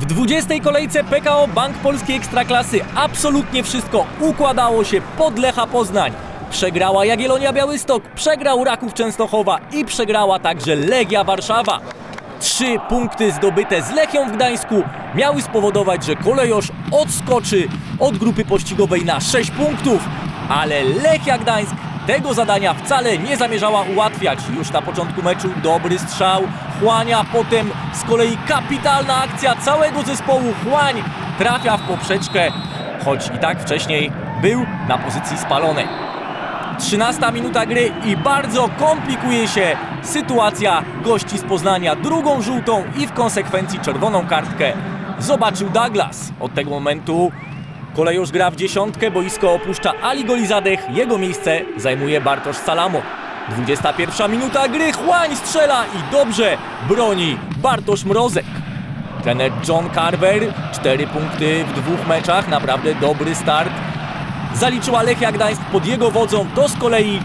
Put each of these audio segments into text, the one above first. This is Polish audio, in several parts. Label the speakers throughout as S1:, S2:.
S1: W 20. kolejce PKO Bank Polskiej Ekstraklasy absolutnie wszystko układało się pod Lecha Poznań. Przegrała Jagiellonia Białystok, przegrał Raków Częstochowa i przegrała także Legia Warszawa. Trzy punkty zdobyte z Lechią w Gdańsku miały spowodować, że kolejosz odskoczy od grupy pościgowej na 6 punktów, ale Lechia Gdańsk tego zadania wcale nie zamierzała ułatwiać. Już na początku meczu dobry strzał Chłania, potem z kolei kapitalna akcja całego zespołu. Chłań trafia w poprzeczkę, choć i tak wcześniej był na pozycji spalonej. 13 minuta gry i bardzo komplikuje się sytuacja gości z Poznania. Drugą żółtą i w konsekwencji czerwoną kartkę zobaczył Douglas. Od tego momentu kolejusz gra w dziesiątkę, boisko opuszcza Ali Golizadech, jego miejsce zajmuje Bartosz Salamo. 21 minuta gry, Chłań strzela i dobrze broni Bartosz Mrozek. Trener John Carver, 4 punkty w dwóch meczach, naprawdę dobry start zaliczyła Lechia Gdańsk pod jego wodzą. To z kolei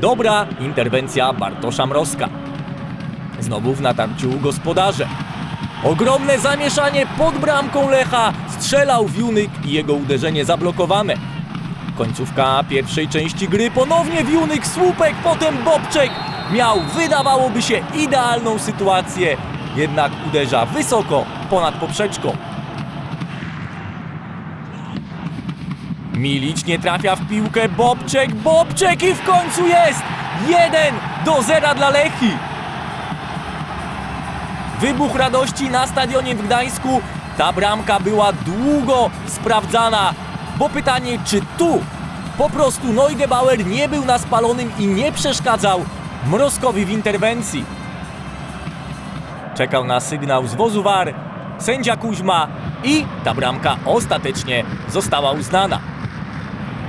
S1: dobra interwencja Bartosza Mrozka. Znowu w natarciu gospodarze. Ogromne zamieszanie pod bramką Lecha. Strzelał Wiunyk i jego uderzenie zablokowane. Końcówka pierwszej części gry. Ponownie Wiunyk, słupek, potem Bobczek. Miał, wydawałoby się, idealną sytuację. Jednak uderza wysoko ponad poprzeczką. Milić nie trafia w piłkę, Bobczek, Bobczek i w końcu jest! 1 do 0 dla Lechi. Wybuch radości na stadionie w Gdańsku. Ta bramka była długo sprawdzana, bo pytanie, czy tu po prostu Neugebauer nie był na spalonym i nie przeszkadzał Mrozkowi w interwencji. Czekał na sygnał z wozu VAR, sędzia Kuźma i ta bramka ostatecznie została uznana.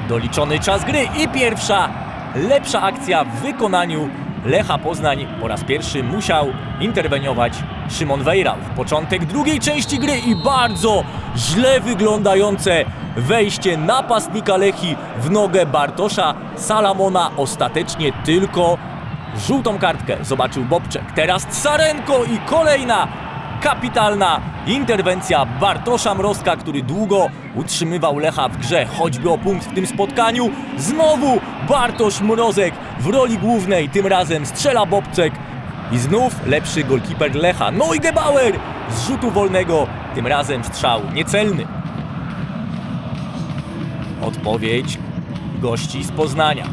S1: Doliczony czas gry i pierwsza lepsza akcja w wykonaniu Lecha Poznań. Po raz pierwszy musiał interweniować Szymon Wejrał. Początek drugiej części gry i bardzo źle wyglądające wejście napastnika Lechi w nogę Bartosza Salamona. Ostatecznie tylko żółtą kartkę zobaczył Bobczek. Teraz Carenko i kolejna kapitalna interwencja Bartosza Mrozka, który długo utrzymywał Lecha w grze, choćby o punkt w tym spotkaniu. Znowu Bartosz Mrozek w roli głównej, tym razem strzela Bobczek i znów lepszy golkiper Lecha. Neugebauer z rzutu wolnego, tym razem strzał niecelny. Odpowiedź gości z Poznania.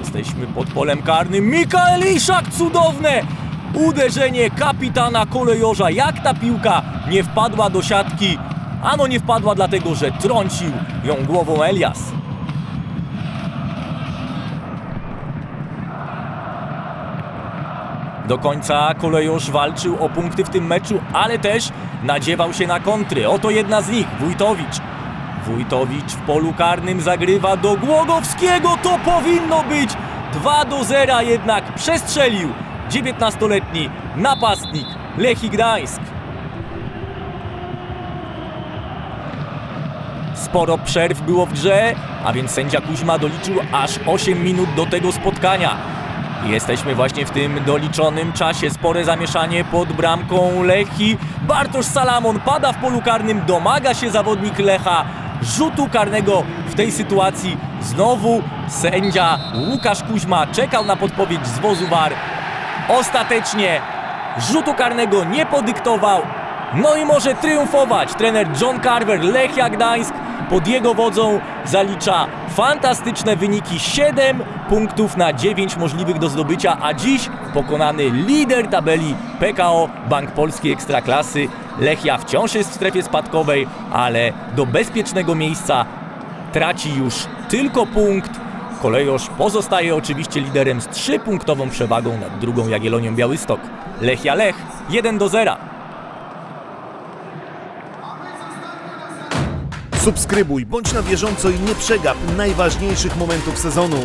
S1: Jesteśmy pod polem karnym. Mikael Iszak, cudowne! Uderzenie kapitana kolejorza. Jak ta piłka nie wpadła do siatki? Ano nie wpadła dlatego, że trącił ją głową Elias. Do końca kolejorz walczył o punkty w tym meczu, ale też nadziewał się na kontry. Oto jedna z nich, Wójtowicz. Wójtowicz w polu karnym zagrywa do Głogowskiego. To powinno być 2 do 0, jednak przestrzelił 19-letni napastnik Lechii Gdańsk. Sporo przerw było w grze, a więc sędzia Kuźma doliczył aż 8 minut do tego spotkania. Jesteśmy właśnie w tym doliczonym czasie. Spore zamieszanie pod bramką Lechi. Bartosz Salamon pada w polu karnym, domaga się zawodnik Lecha rzutu karnego w tej sytuacji. Znowu sędzia Łukasz Kuźma czekał na podpowiedź z wozu VAR. Ostatecznie rzutu karnego nie podyktował. No i może triumfować trener John Carver, Lechia Gdańsk pod jego wodzą zalicza fantastyczne wyniki 7 punktów na 9 możliwych do zdobycia, a dziś pokonany lider tabeli PKO Bank Polskiej Ekstraklasy. Lechia wciąż jest w strefie spadkowej, ale do bezpiecznego miejsca traci już tylko punkt. Kolejosz pozostaje oczywiście liderem z 3-punktową przewagą nad drugą Jagiellonią Białystok. Lechia Lech 1 do 0.
S2: Subskrybuj, bądź na bieżąco i nie przegap najważniejszych momentów sezonu.